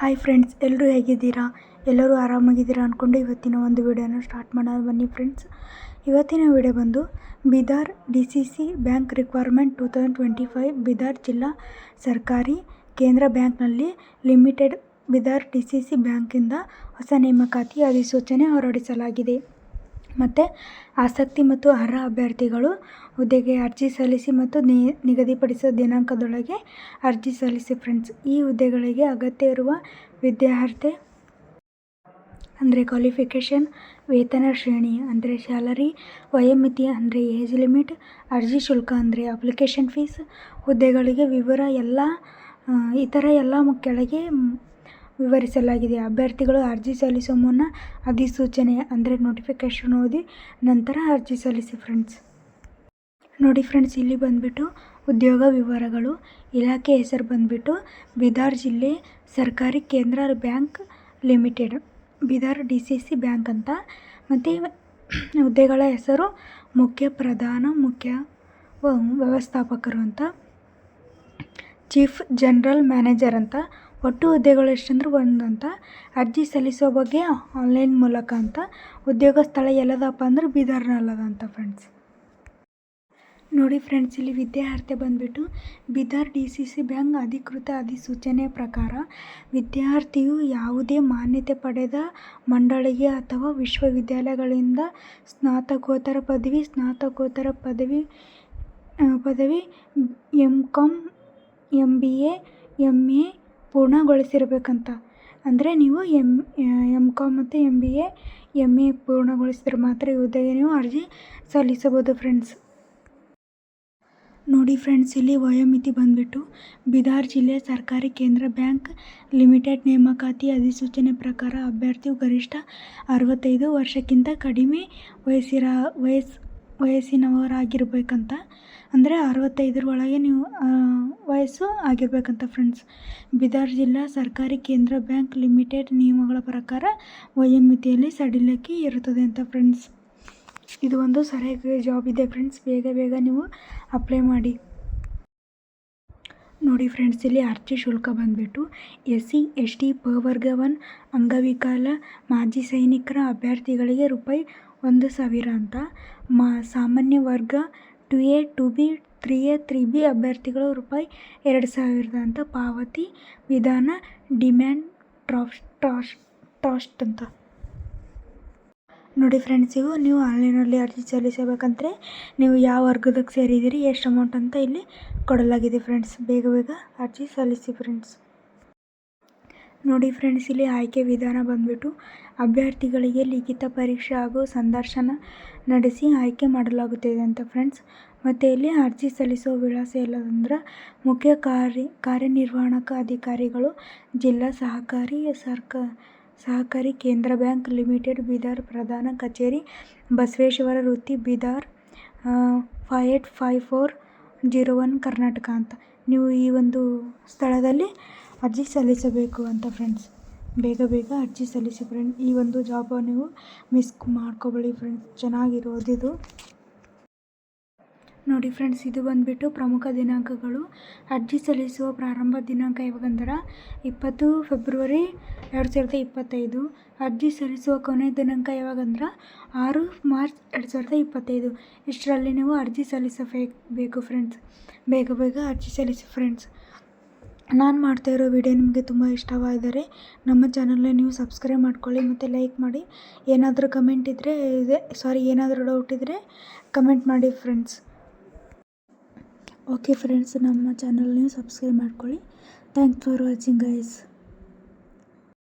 Hi friends ಎಲ್ಲರೂ ಹೇಗಿದ್ದೀರಾ? ಎಲ್ಲರೂ ಆರಾಮಾಗಿದ್ದೀರಾ ಅಂದ್ಕೊಂಡು ಇವತ್ತಿನ ಒಂದು ವಿಡಿಯೋನ ಸ್ಟಾರ್ಟ್ ಮಾಡೋಣ. ಬನ್ನಿ ಫ್ರೆಂಡ್ಸ್ ಇವತ್ತಿನ ವಿಡಿಯೋ ಬಂದು Bidar D C C bank requirement two thousand twenty five Bidar ಜಿಲ್ಲಾ ಸರ್ಕಾರಿ ಕೇಂದ್ರ ಬ್ಯಾಂಕ್ನಲ್ಲಿ limited Bidar D C C ಬ್ಯಾಂಕಿಂದ ಹೊಸ ನೇಮಕಾತಿ ಅಧಿಸೂಚನೆ ಹೊರಡಿಸಲಾಗಿದೆ. ಮತ್ತು ಆಸಕ್ತಿ ಮತ್ತು ಅರ್ಹ ಅಭ್ಯರ್ಥಿಗಳು ಹುದ್ದೆಗೆ ಅರ್ಜಿ ಸಲ್ಲಿಸಿ ಮತ್ತು ನಿಗದಿಪಡಿಸಿದ ದಿನಾಂಕದೊಳಗೆ ಅರ್ಜಿ ಸಲ್ಲಿಸಿ ಫ್ರೆಂಡ್ಸ್. ಈ ಹುದ್ದೆಗಳಿಗೆ ಅಗತ್ಯ ಇರುವ ವಿದ್ಯಾರ್ಹತೆ ಅಂದರೆ ಕ್ವಾಲಿಫಿಕೇಷನ್, ವೇತನ ಶ್ರೇಣಿ ಅಂದರೆ ಸ್ಯಾಲರಿ, ವಯೋಮಿತಿ ಅಂದರೆ ಏಜ್ ಲಿಮಿಟ್, ಅರ್ಜಿ ಶುಲ್ಕ ಅಂದರೆ ಅಪ್ಲಿಕೇಶನ್ ಫೀಸ್, ಹುದ್ದೆಗಳಿಗೆ ವಿವರ ಎಲ್ಲ ಇತರ ಎಲ್ಲ ಕೆಳಗೆ ವಿವರಿಸಲಾಗಿದೆ. ಅಭ್ಯರ್ಥಿಗಳು ಅರ್ಜಿ ಸಲ್ಲಿಸುವ ಮುನ್ನ ಅಧಿಸೂಚನೆ, ಅಂದರೆ ನೋಟಿಫಿಕೇಶನ್ ಓದಿ ನಂತರ ಅರ್ಜಿ ಸಲ್ಲಿಸಿ ಫ್ರೆಂಡ್ಸ್ ನೋಡಿ ಫ್ರೆಂಡ್ಸ್ ಇಲ್ಲಿ ಬಂದುಬಿಟ್ಟು ಉದ್ಯೋಗ ವಿವರಗಳು, ಇಲಾಖೆ ಹೆಸರು ಬಂದುಬಿಟ್ಟು ಬಿದಾರ್ ಜಿಲ್ಲೆ ಸರ್ಕಾರಿ ಕೇಂದ್ರ bank limited, Bidar D C C bank ಅಂತ. ಮತ್ತು ಹುದ್ದೆಗಳ ಹೆಸರು ಮುಖ್ಯ ಪ್ರಧಾನ, ಮುಖ್ಯ ವ್ಯವಸ್ಥಾಪಕರು ಅಂತ. ಚೀಫ್ ಜನರಲ್ ಮ್ಯಾನೇಜರ್ ಅಂತ ಒಟ್ಟು ಹುದ್ದೆಗಳು ಎಷ್ಟಂದ್ರೆ ಒಂದು ಅಂತ. ಅರ್ಜಿ ಸಲ್ಲಿಸೋ ಬಗ್ಗೆ ಆನ್ಲೈನ್ ಮೂಲಕ ಅಂತ. ಉದ್ಯೋಗ ಸ್ಥಳ ಎಲ್ಲದಪ್ಪ ಅಂದ್ರೆ ಬೀದರ್ನಲ್ಲದ ಅಂತ ಫ್ರೆಂಡ್ಸ್ ನೋಡಿ ಫ್ರೆಂಡ್ಸ್ ಇಲ್ಲಿ ವಿದ್ಯಾರ್ಹತೆ ಬಂದುಬಿಟ್ಟು Bidar D C C bank ಅಧಿಕೃತ ಅಧಿಸೂಚನೆ ಪ್ರಕಾರ ವಿದ್ಯಾರ್ಥಿಯು ಯಾವುದೇ ಮಾನ್ಯತೆ ಪಡೆದ ಮಂಡಳಿಗೆ ಅಥವಾ ವಿಶ್ವವಿದ್ಯಾಲಯಗಳಿಂದ ಸ್ನಾತಕೋತ್ತರ ಪದವಿ ಸ್ನಾತಕೋತ್ತರ ಪದವಿ ಪದವಿ M com M B A M A ಪೂರ್ಣಗೊಳಿಸಿರಬೇಕಂತ. ಅಂದರೆ ನೀವು ಎಂ ಎಂ ಕಾಮ್ ಮತ್ತು M B A M A ಪೂರ್ಣಗೊಳಿಸಿದ್ರೆ ಮಾತ್ರ ಈ ಹುದ್ದೆಗೆ ನೀವು ಅರ್ಜಿ ಸಲ್ಲಿಸಬಹುದು ಫ್ರೆಂಡ್ಸ್ ನೋಡಿ ಫ್ರೆಂಡ್ಸ್ ಇಲ್ಲಿ ವಯೋಮಿತಿ ಬಂದುಬಿಟ್ಟು ಬಿದಾರ್ ಜಿಲ್ಲೆ ಸರ್ಕಾರಿ ಕೇಂದ್ರ ಬ್ಯಾಂಕ್ ಲಿಮಿಟೆಡ್ ನೇಮಕಾತಿ ಅಧಿಸೂಚನೆ ಪ್ರಕಾರ ಅಭ್ಯರ್ಥಿಯು ಗರಿಷ್ಠ ಅರವತ್ತೈದು ವರ್ಷಕ್ಕಿಂತ ಕಡಿಮೆ ವಯಸ್ಸಿರ ವಯಸ್ಸು ವಯಸ್ಸಿನವರಾಗಿರ್ಬೇಕಂತ, ಅಂದರೆ ಅರವತ್ತೈದರ ಒಳಗೆ ನೀವು ವಯಸ್ಸು ಆಗಿರಬೇಕಂತ ಫ್ರೆಂಡ್ಸ್ ಬೀದರ್ ಜಿಲ್ಲಾ ಸರ್ಕಾರಿ ಕೇಂದ್ರ ಬ್ಯಾಂಕ್ ಲಿಮಿಟೆಡ್ ನಿಯಮಗಳ ಪ್ರಕಾರ ವಯೋಮಿತಿಯಲ್ಲಿ ಸಡಿಲಕ್ಕೆ ಇರುತ್ತದೆ ಅಂತ ಫ್ರೆಂಡ್ಸ್ ಇದು ಒಂದು ಸರಿಯಾಗಿ ಜಾಬ್ ಇದೆ ಫ್ರೆಂಡ್ಸ್ ಬೇಗ ಬೇಗ ನೀವು ಅಪ್ಲೈ ಮಾಡಿ. ನೋಡಿ ಫ್ರೆಂಡ್ಸ್ ಇಲ್ಲಿ ಅರ್ಜಿ ಶುಲ್ಕ ಬಂದುಬಿಟ್ಟು ಎಸ್ ಸಿ, ಎಸ್ ಟಿ ಪ ವರ್ಗವನ್ ಅಂಗವಿಕಲ, ಮಾಜಿ ಸೈನಿಕರ ಅಭ್ಯರ್ಥಿಗಳಿಗೆ ರೂಪಾಯಿ ಒಂದು ಸಾವಿರ ಅಂತ. ಮಾ, ಸಾಮಾನ್ಯ ವರ್ಗ two A two B three A three B ಅಭ್ಯರ್ಥಿಗಳು ರೂಪಾಯಿ ಎರಡು ಸಾವಿರದ ಅಂತ. ಪಾವತಿ ವಿಧಾನ ಡಿಮ್ಯಾಂಡ್ ಟ್ರಾಫ್, ಟ್ರಾಶ್, ಟ್ರಾಸ್ಟ್ ಅಂತ. ನೋಡಿ ಫ್ರೆಂಡ್ಸ್ ಇವು ನೀವು ಆನ್ಲೈನಲ್ಲಿ ಅರ್ಜಿ ಸಲ್ಲಿಸಬೇಕಂದ್ರೆ ನೀವು ಯಾವ ವರ್ಗದಕ್ಕೆ ಸೇರಿದ್ದೀರಿ, ಎಷ್ಟು ಅಮೌಂಟ್ ಅಂತ ಇಲ್ಲಿ ಕೊಡಲಾಗಿದೆ ಫ್ರೆಂಡ್ಸ್ ಬೇಗ ಬೇಗ ಅರ್ಜಿ ಸಲ್ಲಿಸಿ ಫ್ರೆಂಡ್ಸ್ ನೋಡಿ ಫ್ರೆಂಡ್ಸ್ ಇಲ್ಲಿ ಆಯ್ಕೆ ವಿಧಾನ ಬಂದ್ಬಿಟ್ಟು ಅಭ್ಯರ್ಥಿಗಳಿಗೆ ಲಿಖಿತ ಪರೀಕ್ಷೆ ಹಾಗೂ ಸಂದರ್ಶನ ನಡೆಸಿ ಆಯ್ಕೆ ಮಾಡಲಾಗುತ್ತದೆ ಅಂತ ಫ್ರೆಂಡ್ಸ್ ಮತ್ತು ಇಲ್ಲಿ ಅರ್ಜಿ ಸಲ್ಲಿಸುವ ವಿಳಾಸ ಎಲ್ಲದಂದ್ರೆ ಮುಖ್ಯ ಕಾರ್ಯ, ಕಾರ್ಯನಿರ್ವಾಹಕ ಅಧಿಕಾರಿಗಳು, ಜಿಲ್ಲಾ ಸಹಕಾರಿ ಸರ್ಕ, ಸಹಕಾರಿ ಕೇಂದ್ರ ಬ್ಯಾಂಕ್ ಲಿಮಿಟೆಡ್, ಬೀದರ್ ಪ್ರಧಾನ ಕಚೇರಿ, ಬಸವೇಶ್ವರ ವೃತ್ತಿ, Bidar five eight five four zero one Karnataka ಅಂತ. ನೀವು ಈ ಒಂದು ಸ್ಥಳದಲ್ಲಿ ಅರ್ಜಿ ಸಲ್ಲಿಸಬೇಕು ಅಂತ ಫ್ರೆಂಡ್ಸ್ ಬೇಗ ಬೇಗ ಅರ್ಜಿ ಸಲ್ಲಿಸಿ ಫ್ರೆಂಡ್ ಈ ಒಂದು ಜಾಬ ನೀವು ಮಿಸ್ ಮಾಡ್ಕೊಬೇಡಿ ಫ್ರೆಂಡ್ಸ್ ಚೆನ್ನಾಗಿರೋದಿದು ನೋಡಿ ಫ್ರೆಂಡ್ಸ್ ಇದು ಬಂದುಬಿಟ್ಟು ಪ್ರಮುಖ ದಿನಾಂಕಗಳು. ಅರ್ಜಿ ಸಲ್ಲಿಸುವ ಪ್ರಾರಂಭ ದಿನಾಂಕ ಯಾವಾಗಂದ್ರೆ ಇಪ್ಪತ್ತು ಫೆಬ್ರವರಿ ಎರಡು ಸಾವಿರದ ಇಪ್ಪತ್ತೈದು. ಅರ್ಜಿ ಸಲ್ಲಿಸುವ ಕೊನೆ ದಿನಾಂಕ ಯಾವಾಗಂದ್ರೆ ಆರು ಮಾರ್ಚ್ ಎರಡು ಸಾವಿರದ ಇಪ್ಪತ್ತೈದು. ಇಷ್ಟರಲ್ಲಿ ನೀವು ಅರ್ಜಿ ಸಲ್ಲಿಸಬೇಕು ಫ್ರೆಂಡ್ಸ್ ಬೇಗ ಬೇಗ ಅರ್ಜಿ ಸಲ್ಲಿಸಿ ಫ್ರೆಂಡ್ಸ್ ನಾನು ಮಾಡ್ತಾ ಇರೋ ವಿಡಿಯೋ ನಿಮಗೆ ತುಂಬ ಇಷ್ಟವಾದರೆ ನಮ್ಮ ಚಾನಲ್ನ ನೀವು ಸಬ್ಸ್ಕ್ರೈಬ್ ಮಾಡ್ಕೊಳ್ಳಿ ಮತ್ತು ಲೈಕ್ ಮಾಡಿ. ಏನಾದರೂ ಕಮೆಂಟ್ ಇದ್ದರೆ ಇದೆ ಸಾರಿ ಏನಾದರೂ ಡೌಟ್ ಇದ್ದರೆ ಕಮೆಂಟ್ ಮಾಡಿ ಫ್ರೆಂಡ್ಸ್ ಓಕೆ ಫ್ರೆಂಡ್ಸ್ ನಮ್ಮ ಚಾನಲ್ನ ಸಬ್ಸ್ಕ್ರೈಬ್ ಮಾಡ್ಕೊಳ್ಳಿ. Thanks for watching guys